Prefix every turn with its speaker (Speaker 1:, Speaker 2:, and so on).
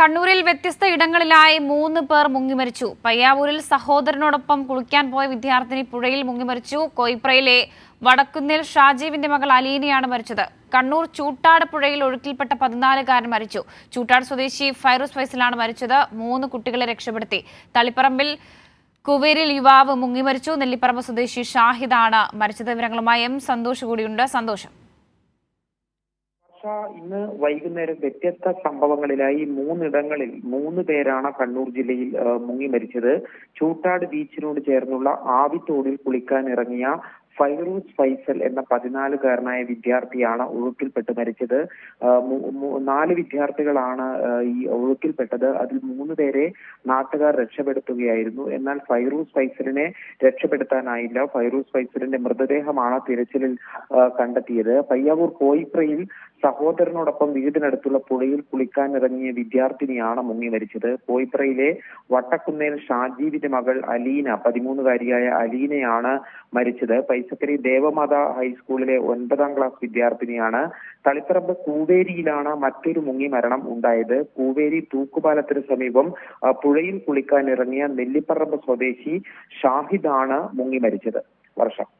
Speaker 1: കണ്ണൂരിൽ വ്യത്യസ്ത ഇടങ്ങളിലായി മൂന്ന് പേർ മുങ്ങിമരിച്ചു. പയ്യാവൂരിൽ സഹോദരനോടൊപ്പം കുളിക്കാൻ പോയ വിദ്യാർത്ഥിനി പുഴയിൽ മുങ്ങിമരിച്ചു. കോയിപ്രയിലെ വടക്കുന്നിൽ ഷാജീവിന്റെ മകൾ അലീനയാണ് മരിച്ചത്. കണ്ണൂർ ചൂട്ടാട് പുഴയിൽ ഒഴുക്കിൽപ്പെട്ട പതിനാലുകാരൻ മരിച്ചു. ചൂട്ടാട് സ്വദേശി ഫൈറൂസ് ഫൈസലാണ് മരിച്ചത്. മൂന്ന് കുട്ടികളെ രക്ഷപ്പെടുത്തി. തളിപ്പറമ്പിൽ കുവേരിൽ യുവാവ് മുങ്ങിമരിച്ചു. നെല്ലിപ്പറമ്പ് സ്വദേശി ഷാഹിദാണ് മരിച്ചത്. വിവരങ്ങളുമായി എം സന്തോഷ് കൂടിയുണ്ട്. സന്തോഷം.
Speaker 2: ഇന്ന് വൈകുന്നേരം വ്യത്യസ്ത സംഭവങ്ങളിലായി മൂന്നിടങ്ങളിൽ മൂന്ന് പേരാണ് കണ്ണൂർ ജില്ലയിൽ മുങ്ങി മരിച്ചത്. ചൂട്ടാട് ബീച്ചിനോട് ചേർന്നുള്ള ആവിത്തോടിൽ കുളിക്കാൻ ഇറങ്ങിയ ഫൈറൂസ് ഫൈസൽ എന്ന പതിനാലുകാരനായ വിദ്യാർത്ഥിയാണ് ഒഴുക്കിൽപ്പെട്ട് മരിച്ചത്. നാല് വിദ്യാർത്ഥികളാണ് ഈ ഒഴുക്കിൽപ്പെട്ടത്. അതിൽ മൂന്ന് പേരെ നാട്ടുകാർ രക്ഷപ്പെടുത്തുകയായിരുന്നു. എന്നാൽ ഫൈറൂസ് ഫൈസലിനെ രക്ഷപ്പെടുത്താനായില്ല. ഫൈറൂസ് ഫൈസലിന്റെ മൃതദേഹമാണ് തിരച്ചിലിൽ കണ്ടെത്തിയത്. പയ്യാവൂർ കോയിപ്രയിൽ സഹോദരനോടൊപ്പം വീടിനടുത്തുള്ള പുഴയിൽ കുളിക്കാൻ ഇറങ്ങിയ വിദ്യാർത്ഥിനിയാണ് മുങ്ങി മരിച്ചത്. കോയിപ്രയിലെ വട്ടക്കുന്നേൽ ഷാജീവിന്റെ മകൾ അലീന പതിമൂന്നുകാരിയായ അലീനയാണ് മരിച്ചത്. പൈസക്കരി ദേവമാത ഹൈസ്കൂളിലെ ഒൻപതാം ക്ലാസ് വിദ്യാർത്ഥിനിയാണ്. തളിപ്പറമ്പ് കൂവേരിയിലാണ് മറ്റൊരു മുങ്ങി മരണം ഉണ്ടായത്. കൂവേരി തൂക്കുപാലത്തിന് സമീപം ആ, പുഴയിൽ കുളിക്കാൻ ഇറങ്ങിയ നെല്ലിപ്പറമ്പ് സ്വദേശി ഷാഹിദാണ് മുങ്ങി മരിച്ചത്. വർഷം.